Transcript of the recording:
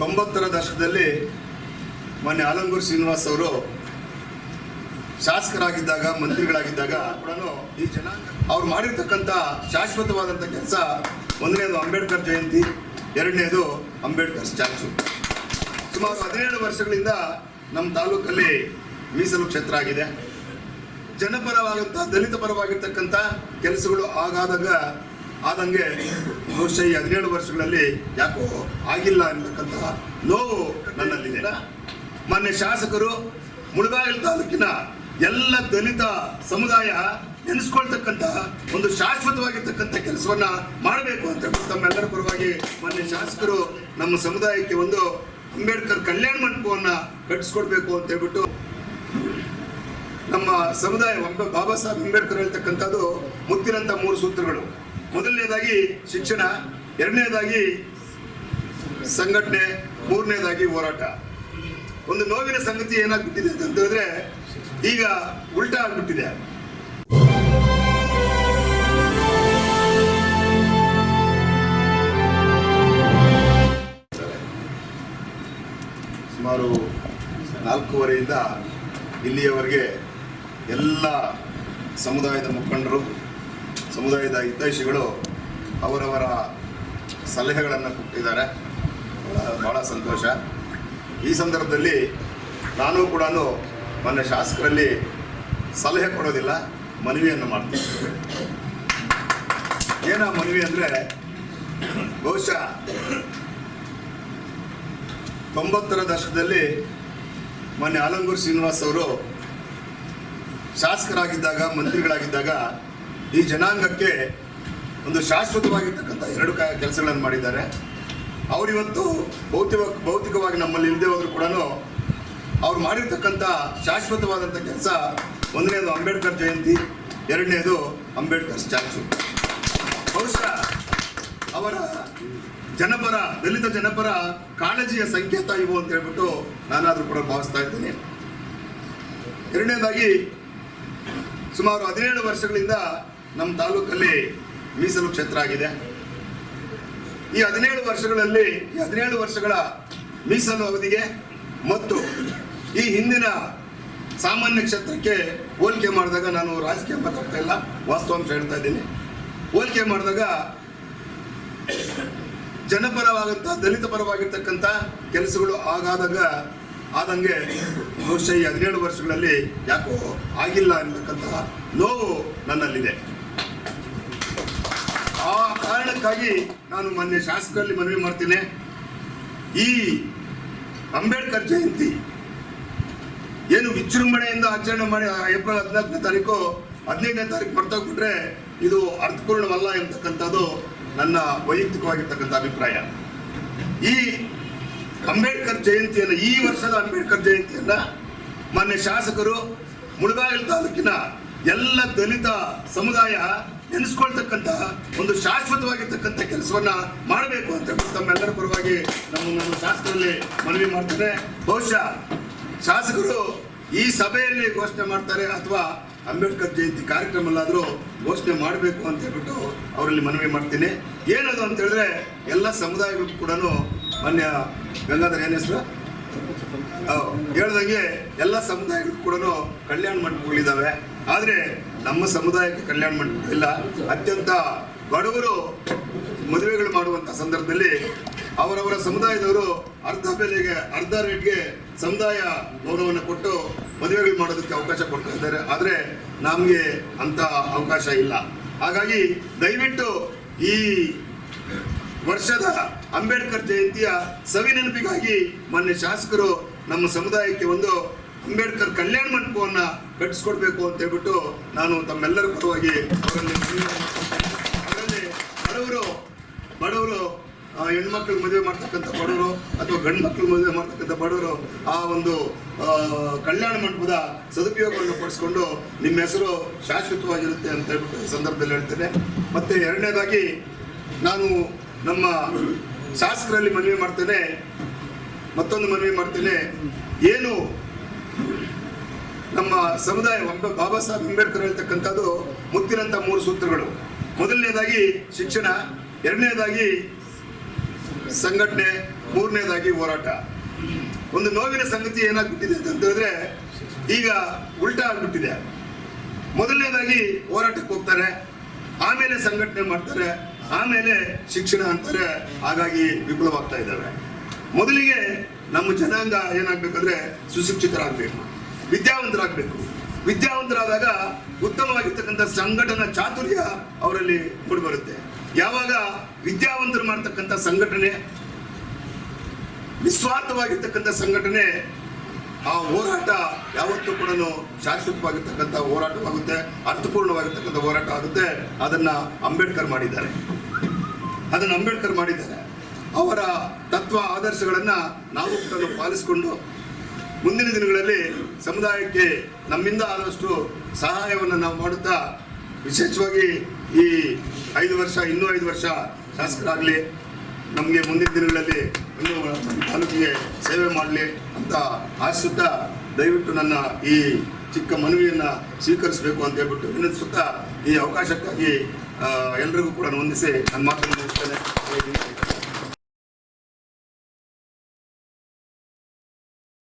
ತೊಂಬತ್ತರ ದಶಕದಲ್ಲಿ ಮೊನ್ನೆ ಆಲಂಗೂರು ಶ್ರೀನಿವಾಸ್ ಅವರು ಶಾಸಕರಾಗಿದ್ದಾಗ, ಮಂತ್ರಿಗಳಾಗಿದ್ದಾಗ ಕೂಡ ಈ ಜನ ಅವ್ರು ಮಾಡಿರ್ತಕ್ಕಂಥ ಶಾಶ್ವತವಾದಂಥ ಕೆಲಸ ಒಂದನೇದು ಅಂಬೇಡ್ಕರ್ ಜಯಂತಿ, ಎರಡನೇದು ಅಂಬೇಡ್ಕರ್ ಸ್ಟ್ಯಾಚು ಸುಮಾರು ಹದಿನೇಳು ವರ್ಷಗಳಿಂದ ನಮ್ಮ ತಾಲೂಕಲ್ಲಿ ಮೀಸಲು ಕ್ಷೇತ್ರ ಆಗಿದೆ. ಜನಪರವಾದಂಥ, ದಲಿತ ಪರವಾಗಿರ್ತಕ್ಕಂಥ ಕೆಲಸಗಳು ಆಗಾದಾಗ ಆದಂಗೆ ಬಹುಶಃ ಈ ಹದಿನೇಳು ವರ್ಷಗಳಲ್ಲಿ ಯಾಕೋ ಆಗಿಲ್ಲ ಅನ್ನತಕ್ಕಂಥ ನೋವು ನನ್ನಲ್ಲಿದೆ. ಮೊನ್ನೆ ಶಾಸಕರು ಮುಳಬಾಗಿಲು ತಾಲೂಕಿನ ಎಲ್ಲ ದಲಿತ ಸಮುದಾಯ ನೆನೆಸ್ಕೊಳ್ತಕ್ಕಂಥ ಒಂದು ಶಾಶ್ವತವಾಗಿರ್ತಕ್ಕಂಥ ಕೆಲಸವನ್ನ ಮಾಡಬೇಕು ಅಂತ ತಮ್ಮೆಲ್ಲರ ಪರವಾಗಿ ಮೊನ್ನೆ ಶಾಸಕರು ನಮ್ಮ ಸಮುದಾಯಕ್ಕೆ ಒಂದು ಅಂಬೇಡ್ಕರ್ ಕಲ್ಯಾಣ ಮಂಟಪವನ್ನ ಕಟ್ಟಿಸ್ಕೊಡ್ಬೇಕು ಅಂತ ಹೇಳ್ಬಿಟ್ಟು ನಮ್ಮ ಸಮುದಾಯ ಬಾಬಾ ಸಾಹೇಬ್ ಅಂಬೇಡ್ಕರ್ ಹೇಳ್ತಕ್ಕಂಥದ್ದು ಮುತ್ತಿನಂತ ಮೂರು ಸೂತ್ರಗಳು. ಮೊದಲನೇದಾಗಿ ಶಿಕ್ಷಣ, ಎರಡನೇದಾಗಿ ಸಂಘಟನೆ, ಮೂರನೇದಾಗಿ ಹೋರಾಟ. ಒಂದು ನೋವಿನ ಸಂಗತಿ ಏನಾಗ್ಬಿಟ್ಟಿದೆ ಅಂತ ಹೇಳಿದ್ರೆ, ಈಗ ಉಲ್ಟಾ ಆಗ್ಬಿಟ್ಟಿದೆ. ಸುಮಾರು ನಾಲ್ಕೂವರೆಯಿಂದ ಇಲ್ಲಿಯವರೆಗೆ ಎಲ್ಲ ಸಮುದಾಯದ ಮುಖಂಡರು ಸಮುದಾಯದ ಹಿತೈಷಿಗಳು ಅವರವರ ಸಲಹೆಗಳನ್ನು ಕೊಟ್ಟಿದ್ದಾರೆ. ಬಹಳ ಸಂತೋಷ. ಈ ಸಂದರ್ಭದಲ್ಲಿ ನಾನು ಕೂಡ ಮೊನ್ನೆ ಶಾಸಕರಲ್ಲಿ ಸಲಹೆ ಕೊಡೋದಿಲ್ಲ, ಮನವಿಯನ್ನು ಮಾಡ್ತೀನಿ. ಏನ ಮನವಿ ಅಂದರೆ, ಬಹುಶಃ ತೊಂಬತ್ತರ ದಶಕದಲ್ಲಿ ಮೊನ್ನೆ ಆಲಂಗೂರು ಶ್ರೀನಿವಾಸ್ ಅವರು ಶಾಸಕರಾಗಿದ್ದಾಗ, ಮಂತ್ರಿಗಳಾಗಿದ್ದಾಗ ಈ ಜನಾಂಗಕ್ಕೆ ಒಂದು ಶಾಶ್ವತವಾಗಿರ್ತಕ್ಕಂಥ ಎರಡು ಕ ಕೆಲಸಗಳನ್ನು ಮಾಡಿದ್ದಾರೆ. ಅವರಿವತ್ತು ಭೌತಿಕ, ಭೌತಿಕವಾಗಿ ನಮ್ಮಲ್ಲಿ ಇಲ್ಲದೆ ಹೋದ್ರು ಕೂಡ ಅವ್ರು ಮಾಡಿರ್ತಕ್ಕಂಥ ಶಾಶ್ವತವಾದಂಥ ಕೆಲಸ ಒಂದನೇದು ಅಂಬೇಡ್ಕರ್ ಜಯಂತಿ, ಎರಡನೇದು ಅಂಬೇಡ್ಕರ್ ಸ್ಟ್ಯಾಚು ಬಹುಶಃ ಅವರ ಜನಪರ, ದಲಿತ ಜನಪರ ಕಾಳಜಿಯ ಸಂಕೇತ ಇವು ಅಂತ ಹೇಳ್ಬಿಟ್ಟು ನಾನಾದ್ರೂ ಕೂಡ ಭಾವಿಸ್ತಾ ಇದ್ದೀನಿ. ಎರಡನೇದಾಗಿ ಸುಮಾರು ಹದಿನೇಳು ವರ್ಷಗಳಿಂದ ನಮ್ಮ ತಾಲೂಕಲ್ಲಿ ಮೀಸಲು ಕ್ಷೇತ್ರ ಆಗಿದೆ. ಈ ಹದಿನೇಳು ವರ್ಷಗಳಲ್ಲಿ, ಈ ಹದಿನೇಳು ವರ್ಷಗಳ ಮೀಸಲು ಅವಧಿಗೆ ಮತ್ತು ಈ ಹಿಂದಿನ ಸಾಮಾನ್ಯ ಕ್ಷೇತ್ರಕ್ಕೆ ಹೋಲಿಕೆ ಮಾಡಿದಾಗ ನಾನು ರಾಜಕೀಯ ಮಾತಾಡ್ತಾ ಇಲ್ಲ ವಾಸ್ತವಾಂಶ ಹೇಳ್ತಾ ಇದ್ದೀನಿ. ಹೋಲಿಕೆ ಮಾಡಿದಾಗ ಜನಪರವಾದಂಥ ದಲಿತ ಪರವಾಗಿರ್ತಕ್ಕಂಥ ಕೆಲಸಗಳು ಆಗಾದಾಗ ಆದಂಗೆ ಬಹುಶಃ ಈ ಹದಿನೇಳು ವರ್ಷಗಳಲ್ಲಿ ಯಾಕೋ ಆಗಿಲ್ಲ ಅನ್ನತಕ್ಕಂತಹ ನೋವು ನನ್ನಲ್ಲಿದೆ. ಆ ಕಾರಣಕ್ಕಾಗಿ ನಾನು ಮೊನ್ನೆ ಶಾಸಕರಲ್ಲಿ ಮನವಿ ಮಾಡ್ತೇನೆ. ಈ ಅಂಬೇಡ್ಕರ್ ಜಯಂತಿ ಏನು ವಿಜೃಂಭಣೆಯಿಂದ ಆಚರಣೆ ಮಾಡಿ, ಏಪ್ರಿಲ್ ಹದಿನಾಲ್ಕನೇ ತಾರೀಕು, ಹದಿನೈದನೇ ತಾರೀಕು ಮರ್ತೋಗ್ಬಿಟ್ರೆ ಇದು ಅರ್ಥಪೂರ್ಣವಲ್ಲ ಎಂಬತಕ್ಕಂಥದ್ದು ನನ್ನ ವೈಯಕ್ತಿಕವಾಗಿರ್ತಕ್ಕಂಥ ಅಭಿಪ್ರಾಯ. ಈ ಅಂಬೇಡ್ಕರ್ ಜಯಂತಿಯನ್ನು, ಈ ವರ್ಷದ ಅಂಬೇಡ್ಕರ್ ಜಯಂತಿಯನ್ನ ಮೊನ್ನೆ ಶಾಸಕರು ಮುಳುಗಾಗಲ್ ತಾಲೂಕಿನ ಎಲ್ಲ ದಲಿತ ಸಮುದಾಯ ನೆನೆಸ್ಕೊಳ್ತಕ್ಕಂಥ ಒಂದು ಶಾಶ್ವತವಾಗಿರ್ತಕ್ಕಂಥ ಕೆಲಸವನ್ನ ಮಾಡಬೇಕು ಅಂತ ತಮ್ಮೆಲ್ಲರ ಪರವಾಗಿ ನಮ್ಮ ನನ್ನ ಶಾಸಕರಲ್ಲಿ ಮನವಿ ಮಾಡ್ತೇನೆ ಬಹುಶಃ ಶಾಸಕರು ಈ ಸಭೆಯಲ್ಲಿ ಘೋಷಣೆ ಮಾಡ್ತಾರೆ ಅಥವಾ ಅಂಬೇಡ್ಕರ್ ಜಯಂತಿ ಕಾರ್ಯಕ್ರಮಲ್ಲಾದರೂ ಘೋಷಣೆ ಮಾಡಬೇಕು ಅಂತ ಹೇಳ್ಬಿಟ್ಟು ಅವರಲ್ಲಿ ಮನವಿ ಮಾಡ್ತೀನಿ ಏನದು ಅಂತ ಹೇಳಿದ್ರೆ ಎಲ್ಲ ಸಮುದಾಯಗಳು ಕೂಡ ಮಾನ್ಯ ಗಂಗಾಧರ ಹೆಸರು. ಹೇಳ್ದಂಗೆ ಎಲ್ಲ ಸಮುದಾಯಗಳು ಕೂಡ ಕಲ್ಯಾಣ ಮಂಟಪಗಳಿದ್ದಾವೆ. ಆದರೆ ನಮ್ಮ ಸಮುದಾಯಕ್ಕೆ ಕಲ್ಯಾಣ ಮಂಟಪ ಇಲ್ಲ. ಅತ್ಯಂತ ಬಡವರು ಮದುವೆಗಳು ಮಾಡುವಂಥ ಸಂದರ್ಭದಲ್ಲಿ ಅವರವರ ಸಮುದಾಯದವರು ಅರ್ಧ ಬೆಲೆಗೆ, ಅರ್ಧ ರೇಟ್ಗೆ ಸಮುದಾಯ ಗೌರವವನ್ನು ಕೊಟ್ಟು ಮದುವೆಗಳು ಮಾಡೋದಕ್ಕೆ ಅವಕಾಶ ಕೊಡ್ತಾ ಇದ್ದಾರೆ. ಆದರೆ ನಮಗೆ ಅಂತ ಅವಕಾಶ ಇಲ್ಲ. ಹಾಗಾಗಿ ದಯವಿಟ್ಟು ಈ ವರ್ಷದ ಅಂಬೇಡ್ಕರ್ ಜಯಂತಿಯ ಸವಿ ನೆನಪಿಗಾಗಿ ಮೊನ್ನೆ ಶಾಸಕರು ನಮ್ಮ ಸಮುದಾಯಕ್ಕೆ ಒಂದು ಅಂಬೇಡ್ಕರ್ ಕಲ್ಯಾಣ ಮಂಟಪವನ್ನು ಕಟ್ಟಿಸ್ಕೊಡ್ಬೇಕು ಅಂತ ಹೇಳ್ಬಿಟ್ಟು ನಾನು ತಮ್ಮೆಲ್ಲರ ಪರವಾಗಿ ಅದರಲ್ಲಿ ಬಡವರು ಬಡವರು ಹೆಣ್ಮಕ್ಳು ಮದುವೆ ಮಾಡ್ತಕ್ಕಂಥ ಬಡವರು ಅಥವಾ ಗಂಡು ಮದುವೆ ಮಾಡ್ತಕ್ಕಂಥ ಬಡವರು ಆ ಒಂದು ಕಲ್ಯಾಣ ಮಂಟಪದ ಸದುಪಯೋಗವನ್ನು ಪಡಿಸ್ಕೊಂಡು ನಿಮ್ಮ ಹೆಸರು ಶಾಶ್ವತವಾಗಿರುತ್ತೆ ಅಂತ ಹೇಳ್ಬಿಟ್ಟು ಸಂದರ್ಭದಲ್ಲಿ ಹೇಳ್ತೇನೆ. ಮತ್ತೆ ಎರಡನೇದಾಗಿ ನಾನು ನಮ್ಮ ಶಾಸಕರಲ್ಲಿ ಮನವಿ ಮಾಡ್ತೇನೆ, ಮತ್ತೊಂದು ಮನವಿ ಮಾಡ್ತೇನೆ. ಏನು ನಮ್ಮ ಸಮುದಾಯ ಬಾಬಾ ಸಾಹೇಬ್ ಅಂಬೇಡ್ಕರ್ ಹೇಳ್ತಕ್ಕಂಥದ್ದು ಮುತ್ತಿನಂತ ಮೂರು ಸೂತ್ರಗಳು. ಮೊದಲನೇದಾಗಿ ಶಿಕ್ಷಣ, ಎರಡನೇದಾಗಿ ಸಂಘಟನೆ, ಮೂರನೇದಾಗಿ ಹೋರಾಟ. ಒಂದು ನೋವಿನ ಸಂಗತಿ ಏನಾಗ್ಬಿಟ್ಟಿದೆ ಅಂತ ಹೇಳಿದ್ರೆ, ಈಗ ಉಲ್ಟಾ ಆಗ್ಬಿಟ್ಟಿದೆ. ಮೊದಲನೇದಾಗಿ ಹೋರಾಟಕ್ಕೆ ಹೋಗ್ತಾರೆ, ಆಮೇಲೆ ಸಂಘಟನೆ ಮಾಡ್ತಾರೆ. ಆಮೇಲೆ ಶಿಕ್ಷಣ ಅಂತಾರೆ ಹಾಗಾಗಿ ವಿಫಲವಾಗ್ತಾ ಇದ್ದಾವೆ. ಮೊದಲಿಗೆ ನಮ್ಮ ಜನಾಂಗ ಏನಾಗ್ಬೇಕಂದ್ರೆ ಸುಶಿಕ್ಷಿತರಾಗಬೇಕು, ವಿದ್ಯಾವಂತರಾಗಬೇಕು. ವಿದ್ಯಾವಂತರಾದಾಗ ಉತ್ತಮವಾಗಿರ್ತಕ್ಕಂಥ ಸಂಘಟನಾ ಚಾತುರ್ಯ ಅವರಲ್ಲಿ ಮೂಡಿಬರುತ್ತೆ ಯಾವಾಗ ವಿದ್ಯಾವಂತರು ಮಾಡ್ತಕ್ಕಂಥ ಸಂಘಟನೆ, ನಿಸ್ವಾರ್ಥವಾಗಿರ್ತಕ್ಕಂಥ ಸಂಘಟನೆ, ಆ ಹೋರಾಟ ಯಾವತ್ತೂ ಕೂಡ ಶಾಶ್ವತವಾಗಿರ್ತಕ್ಕಂಥ ಹೋರಾಟವಾಗುತ್ತೆ, ಅರ್ಥಪೂರ್ಣವಾಗಿರ್ತಕ್ಕಂಥ ಹೋರಾಟ ಆಗುತ್ತೆ. ಅದನ್ನ ಅಂಬೇಡ್ಕರ್ ಮಾಡಿದ್ದಾರೆ. ಅದನ್ನು ಅಂಬೇಡ್ಕರ್ ಮಾಡಿದ್ದಾರೆ. ಅವರ ತತ್ವ, ಆದರ್ಶಗಳನ್ನು ನಾವು ಕೂಡ ಪಾಲಿಸಿಕೊಂಡು ಮುಂದಿನ ದಿನಗಳಲ್ಲಿ ಸಮುದಾಯಕ್ಕೆ ನಮ್ಮಿಂದ ಆದಷ್ಟು ಸಹಾಯವನ್ನು ನಾವು ಮಾಡುತ್ತಾ ವಿಶೇಷವಾಗಿ ಈ ಐದು ವರ್ಷ, ಇನ್ನೂ ಐದು ವರ್ಷ ಶಾಸಕರಾಗಲಿ, ನಮಗೆ ಮುಂದಿನ ದಿನಗಳಲ್ಲಿ ಇನ್ನೂ ತಾಲೂಕಿಗೆ ಸೇವೆ ಮಾಡಲಿ ಅಂತ ಆಶಿಸುತ್ತಾ ದಯವಿಟ್ಟು ನನ್ನ ಈ ಚಿಕ್ಕ ಮನವಿಯನ್ನು ಸ್ವೀಕರಿಸಬೇಕು ಅಂತ ಹೇಳ್ಬಿಟ್ಟು ವಿನಂತಿಸುತ್ತಾ ಈ ಅವಕಾಶಕ್ಕಾಗಿ ಎಲ್ರಿಗೂ ಕೂಡ ವಂದಿಸಿ ನನ್ನ ಮಾತನ್ನು ಮುಗಿಸ್ತೇನೆ.